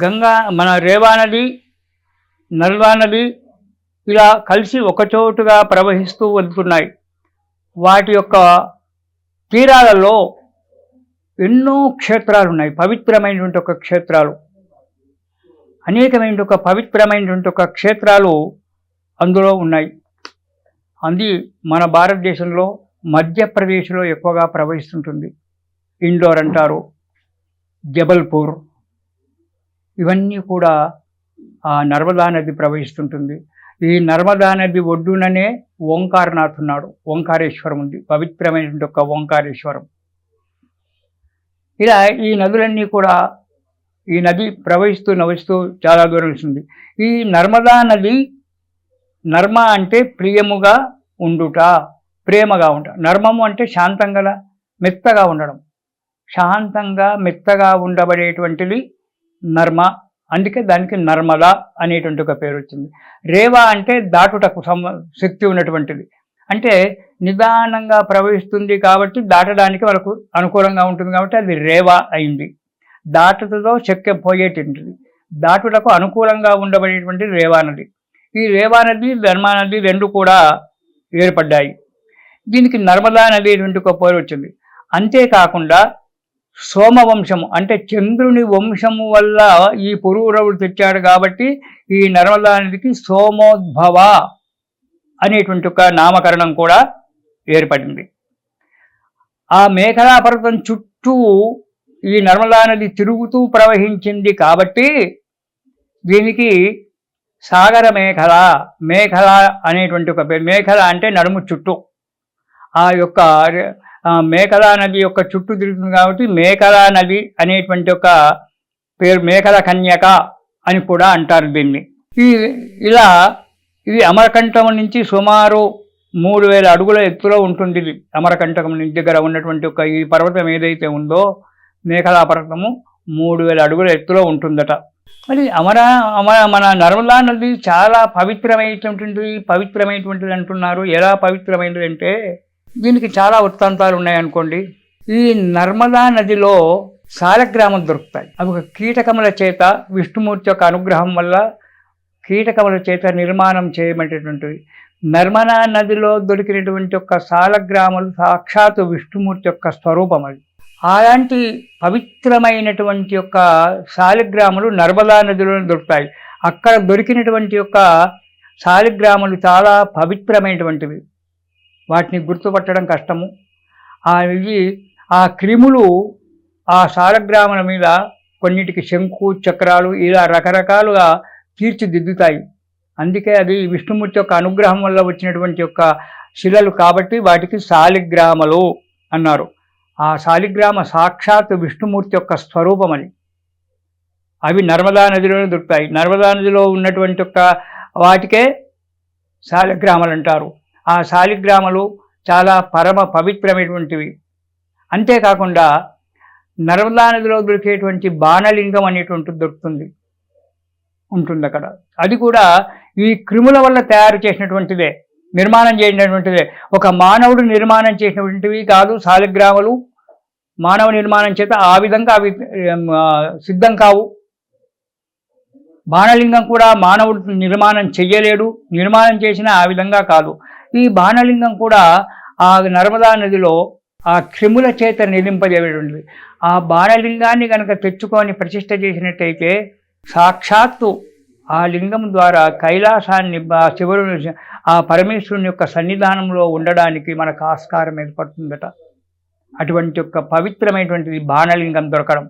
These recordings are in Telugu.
గంగా మన రేవా నది నల్వా నది ఇలా కలిసి ఒకచోటుగా ప్రవహిస్తూ వెళ్తున్నాయి. వాటి యొక్క తీరాలలో ఎన్నో క్షేత్రాలు ఉన్నాయి. పవిత్రమైనటువంటి ఒక క్షేత్రాలు. అనేకమైన ఒక పవిత్రమైనటువంటి ఒక క్షేత్రాలు అందులో ఉన్నాయి. అంది మన భారతదేశంలో మధ్యప్రదేశ్లో ఎక్కువగా ప్రవహిస్తుంటుంది. ఇండోర్ అంటారు. జబల్పూర్ ఇవన్నీ కూడా ఆ నర్మదా నది ప్రవహిస్తుంటుంది. ఈ నర్మదా నది ఒడ్డుననే ఓంకారనాథ్ ఉన్నాడు. ఓంకారేశ్వరం ఉంది. పవిత్రమైనటువంటి ఒక ఓంకారేశ్వరం. ఇలా ఈ నదులన్నీ కూడా ఈ నది ప్రవహిస్తూ నవ్విస్తూ చాలా దూరం వస్తుంది ఈ నర్మదా నది నర్మ అంటే ప్రియముగా ఉండుట ప్రేమగా ఉంట నర్మము అంటే శాంతంగా మెత్తగా ఉండడం. శాంతంగా మెత్తగా ఉండబడేటువంటిది నర్మ. అందుకే దానికి నర్మద అనేటువంటి ఒక పేరు వచ్చింది. రేవ అంటే దాటుటకు శక్తి ఉన్నటువంటిది. అంటే నిదానంగా ప్రవహిస్తుంది కాబట్టి దాటడానికి వాళ్ళకు అనుకూలంగా ఉంటుంది కాబట్టి అది రేవ అయింది. దాటుతో శక్తి పోయేటువంటిది. దాటుటకు అనుకూలంగా ఉండబడేటువంటి రేవా నది. ఈ రేవా నది ధర్మా నది రెండు కూడా ఏర్పడ్డాయి. దీనికి నర్మదా నది అనేటువంటి ఒక పేరు వచ్చింది. అంతేకాకుండా సోమవంశము అంటే చంద్రుని వంశము వల్ల ఈ పురూరవుడు తెచ్చాడు కాబట్టి ఈ నర్మదా నదికి సోమోద్భవ అనేటువంటి ఒక నామకరణం కూడా ఏర్పడింది. ఆ మేఘలా పర్వతం చుట్టూ ఈ నర్మదా నది తిరుగుతూ ప్రవహించింది కాబట్టి దీనికి సాగర మేఖల మేఘల అనేటువంటి ఒక మేఘల మేఖల అంటే నడుము చుట్టూ ఆ యొక్క మేకలా నది యొక్క చుట్టూ తిరుగుతుంది కాబట్టి మేకలా నది అనేటువంటి ఒక పేరు మేకల కన్యక అని కూడా అంటారు దీన్ని. ఈ ఇలా ఇది అమరకంఠం నుంచి సుమారు మూడు వేల అడుగుల ఎత్తులో ఉంటుంది ఇది. అమరకంఠకం నుంచి దగ్గర ఉన్నటువంటి ఒక ఈ పర్వతం ఏదైతే ఉందో మేకలా పర్వతము మూడు వేల అడుగుల ఎత్తులో ఉంటుందట. మరి అమర అమర మన నర్మదా నది చాలా పవిత్రమైనటువంటిది పవిత్రమైనటువంటిది అంటున్నారు. ఎలా పవిత్రమైనది అంటే దీనికి చాలా వృత్తాంతాలు ఉన్నాయనుకోండి. ఈ నర్మదా నదిలో సాలగ్రామం దొరుకుతాయి. అవి ఒక కీటకముల చేత విష్ణుమూర్తి యొక్క అనుగ్రహం వల్ల కీటకముల చేత నిర్మాణం చేయబడేటువంటివి నర్మదా నదిలో దొరికినటువంటి యొక్క సాలగ్రాములు సాక్షాత్తు విష్ణుమూర్తి యొక్క స్వరూపం అది. అలాంటి పవిత్రమైనటువంటి యొక్క శాలిగ్రాములు నర్మదా నదిలో దొరుకుతాయి. అక్కడ దొరికినటువంటి యొక్క శాలిగ్రాములు చాలా పవిత్రమైనటువంటివి. వాటిని గుర్తుపట్టడం కష్టము. ఇవి ఆ క్రిములు ఆ శాలగ్రాముల మీద కొన్నిటికి శంకు చక్రాలు ఇలా రకరకాలుగా తీర్చిదిద్దుతాయి. అందుకే అది విష్ణుమూర్తి యొక్క అనుగ్రహం వల్ల వచ్చినటువంటి యొక్క శిలలు కాబట్టి వాటికి శాలిగ్రామలు అన్నారు. ఆ శాలిగ్రామ సాక్షాత్ విష్ణుమూర్తి యొక్క స్వరూపం అది. అవి నర్మదా నదిలోనే దొరుకుతాయి. నర్మదా నదిలో ఉన్నటువంటి యొక్క వాటికే శాలిగ్రామలు అంటారు. ఆ శాలిగ్రామాలు చాలా పరమ పవిత్రమైనటువంటివి. అంతేకాకుండా నర్మదా నదిలో దొరికేటువంటి బాణలింగం అనేటువంటిది దొరుకుతుంది. ఉంటుంది అక్కడ అది కూడా ఈ క్రిముల వల్ల తయారు చేసినటువంటిదే. నిర్మాణం చేసినటువంటిదే ఒక మానవుడు నిర్మాణం చేసినటువంటివి కాదు శాలిగ్రాములు మానవ నిర్మాణం చేత ఆ విధంగా అవి సిద్ధం కావు. బాణలింగం కూడా మానవుడు నిర్మాణం చెయ్యలేడు. నిర్మాణం చేసిన ఆ విధంగా కాదు. ఈ బాణలింగం కూడా ఆ నర్మదా నదిలో ఆ క్రిముల చేత నిలింపజేయబడింది ఆ బాణలింగాన్ని కనుక తెచ్చుకొని ప్రతిష్ట చేసినట్టయితే సాక్షాత్తు ఆ లింగం ద్వారా కైలాసాన్ని ఆ శివుడు ఆ పరమేశ్వరుని యొక్క సన్నిధానంలో ఉండడానికి మనకు ఆస్కారం ఏర్పడుతుందట. అటువంటి యొక్క పవిత్రమైనటువంటి బాణలింగం దొరకడం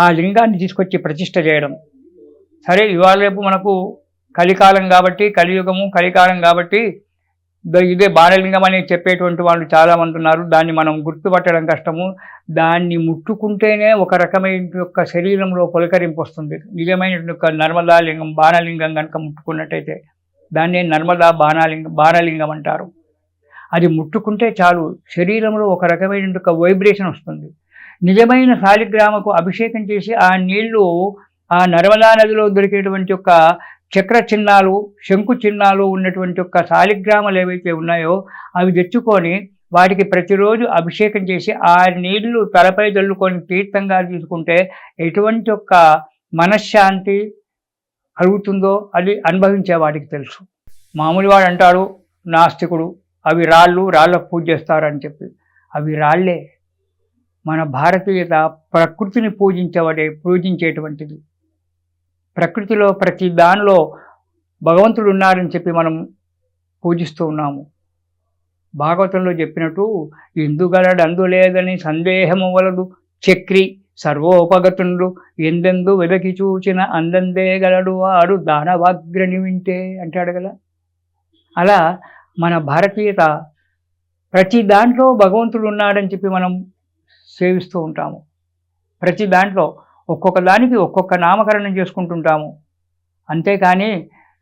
ఆ లింగాన్ని తీసుకొచ్చి ప్రతిష్ట చేయడం. సరే ఇవాళ రేపు మనకు కలికాలం కాబట్టి కలియుగము కలికాలం కాబట్టి ఇదే బాణలింగం అని చెప్పేటువంటి వాళ్ళు చాలామంది ఉన్నారు దాన్ని మనం గుర్తుపట్టడం కష్టము. దాన్ని ముట్టుకుంటేనే ఒక రకమైన యొక్క శరీరంలో పులకరింపు వస్తుంది. నిజమైన యొక్క నర్మదా లింగం బాణలింగం కనుక ముట్టుకున్నట్టయితే దాన్నే నర్మదా బాణాలింగం బాణలింగం అంటారు. అది ముట్టుకుంటే చాలు శరీరంలో ఒక రకమైన ఒక వైబ్రేషన్ వస్తుంది. నిజమైన శాలిగ్రామకు అభిషేకం చేసి ఆ నీళ్ళు ఆ నర్మదా నదిలో దొరికేటువంటి యొక్క చక్ర చిహ్నాలు శంకు చిహ్నాలు ఉన్నటువంటి యొక్క శాలిగ్రామాలు ఏవైతే ఉన్నాయో అవి తెచ్చుకొని వాటికి ప్రతిరోజు అభిషేకం చేసి ఆ నీళ్ళు తలపై చల్లుకొని తీర్థంగా తీసుకుంటే ఎటువంటి యొక్క మనశ్శాంతి కలుగుతుందో అది అనుభవించే వాడికి తెలుసు. మామూలు వాడు అంటాడు నాస్తికుడు అవి రాళ్ళు రాళ్ళకు పూజ చేస్తారని చెప్పి. అవి రాళ్ళే. మన భారతీయత ప్రకృతిని పూజించబడే పూజించేటువంటిది. ప్రకృతిలో ప్రతి దానిలో భగవంతుడు ఉన్నారని చెప్పి మనం పూజిస్తూ ఉన్నాము. భాగవతంలో చెప్పినట్టు ఎందుగలడు అందులేదని సందేహము వలదు. చక్రి సర్వోపగతుండు. ఎందెందు వెదకి చూచిన అందందే గలడు. వాడు దానవాగ్రని వింటే అంటాడు కదా. అలా మన భారతీయత ప్రతి దాంట్లో భగవంతుడు ఉన్నాడని చెప్పి మనం సేవిస్తూ ఉంటాము. ప్రతి దాంట్లో ఒక్కొక్క దానికి ఒక్కొక్క నామకరణం చేసుకుంటుంటాము. అంతేకాని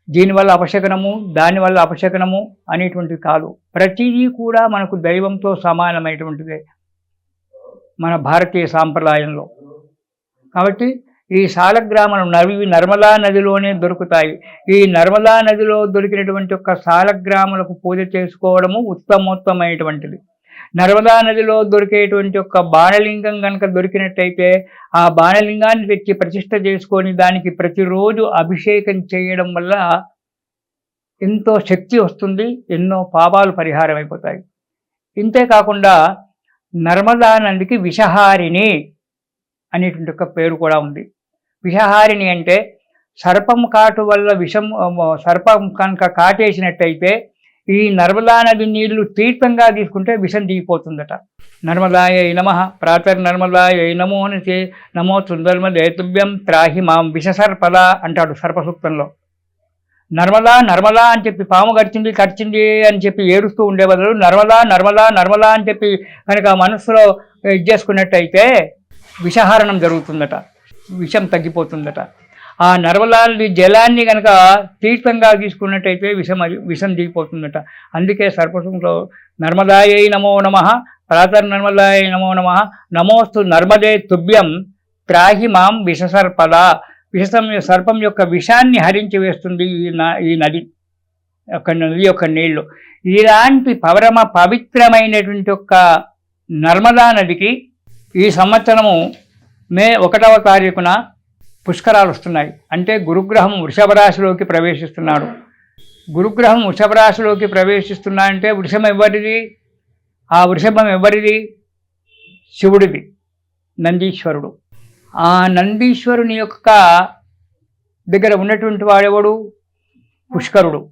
దీనివల్ల అపశకనము దానివల్ల అపశకనము అనేటువంటిది కాదు. ప్రతిదీ కూడా మనకు దైవంతో సమానమైనటువంటిదే మన భారతీయ సాంప్రదాయంలో. కాబట్టి ఈ సాలగ్రామాలు నవి నర్మదా నదిలోనే దొరుకుతాయి. ఈ నర్మదా నదిలో దొరికినటువంటి ఒక సాలగ్రాములకు పూజ చేసుకోవడము ఉత్తమోత్తమైనటువంటిది. నర్మదా నదిలో దొరికేటువంటి ఒక బాణలింగం కనుక దొరికినట్టయితే ఆ బాణలింగాన్ని తెచ్చి ప్రతిష్ట చేసుకొని దానికి ప్రతిరోజు అభిషేకం చేయడం వల్ల ఎంతో శక్తి వస్తుంది ఎన్నో పాపాలు పరిహారం అయిపోతాయి ఇంతే కాకుండా నర్మదా నదికి విషహారిణి అనేటువంటి ఒక పేరు కూడా ఉంది. విషహారిణి అంటే సర్పం కాటు వల్ల విషం సర్పం కనుక కాటేసినట్టయితే ఈ నర్మదా నది నీళ్ళు తీర్థంగా తీసుకుంటే విషం దిగిపోతుందట. నర్మదాయ నమ ప్రాతర్ నర్మదాయ నమో అని నమో సుందర్మదేతుభ్యం త్రాహి మాం విషసర్పద అంటాడు సర్పసూక్తంలో. నర్మదా నర్మదా అని చెప్పి పాము గడిచింది కడిచింది అని చెప్పి ఏడుస్తూ ఉండే బదులు నర్మదా నర్మదా నర్మదా అని చెప్పి కనుక మనసులో ఇది చేసుకున్నట్టయితే విషహరణం జరుగుతుందట. విషం తగ్గిపోతుందట. ఆ నర్మలాది జలాన్ని కనుక తీర్థంగా తీసుకున్నట్టయితే విషం విషం దిగిపోతుందట. అందుకే సర్పసంలో నర్మదాయ నమో నమ ప్రాతర్ నర్మదాయ నమో నమ నమోస్తు నర్మదే తుభ్యం త్రాహి మాం విషసర్పద. విషసం సర్పం యొక్క విషాన్ని హరించి వేస్తుంది ఈ ఈ నది యొక్క నది యొక్క నీళ్ళు. ఇలాంటి పవరమ పవిత్రమైనటువంటి యొక్క నర్మదా నదికి ఈ సంవత్సరము మే ఒకటవ తారీఖున పుష్కరాలు వస్తున్నాయి. అంటే గురుగ్రహం వృషభ రాశిలోకి ప్రవేశిస్తున్నాడు. గురుగ్రహం వృషభ రాశిలోకి ప్రవేశిస్తున్నా అంటే వృషభం ఎవరిది? ఆ వృషభం ఎవరిది? శివుడిది నందీశ్వరుడు. ఆ నందీశ్వరుని యొక్క దగ్గర ఉన్నటువంటి వాడెవడు పుష్కరుడు.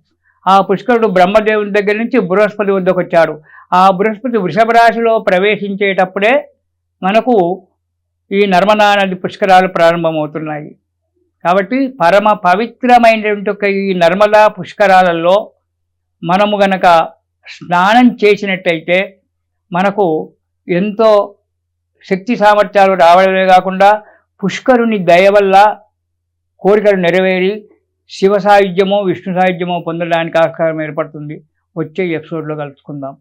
ఆ పుష్కరుడు బ్రహ్మదేవుని దగ్గర నుంచి బృహస్పతి వద్దకు వచ్చాడు ఆ బృహస్పతి వృషభ రాశిలో ప్రవేశించేటప్పుడే మనకు ఈ నర్మదా నది పుష్కరాలు ప్రారంభమవుతున్నాయి. కాబట్టి పరమ పవిత్రమైనటువంటి ఒక ఈ నర్మదా పుష్కరాలలో మనము గనక స్నానం చేసినట్టయితే మనకు ఎంతో శక్తి సామర్థ్యాలు రావడమే కాకుండా పుష్కరుని దయ వల్ల కోరికలు నెరవేరి శివ సాయుధ్యమో విష్ణు సాయుధ్యమో పొందడానికి ఆస్కారం ఏర్పడుతుంది. వచ్చే ఎపిసోడ్లో కలుసుకుందాం.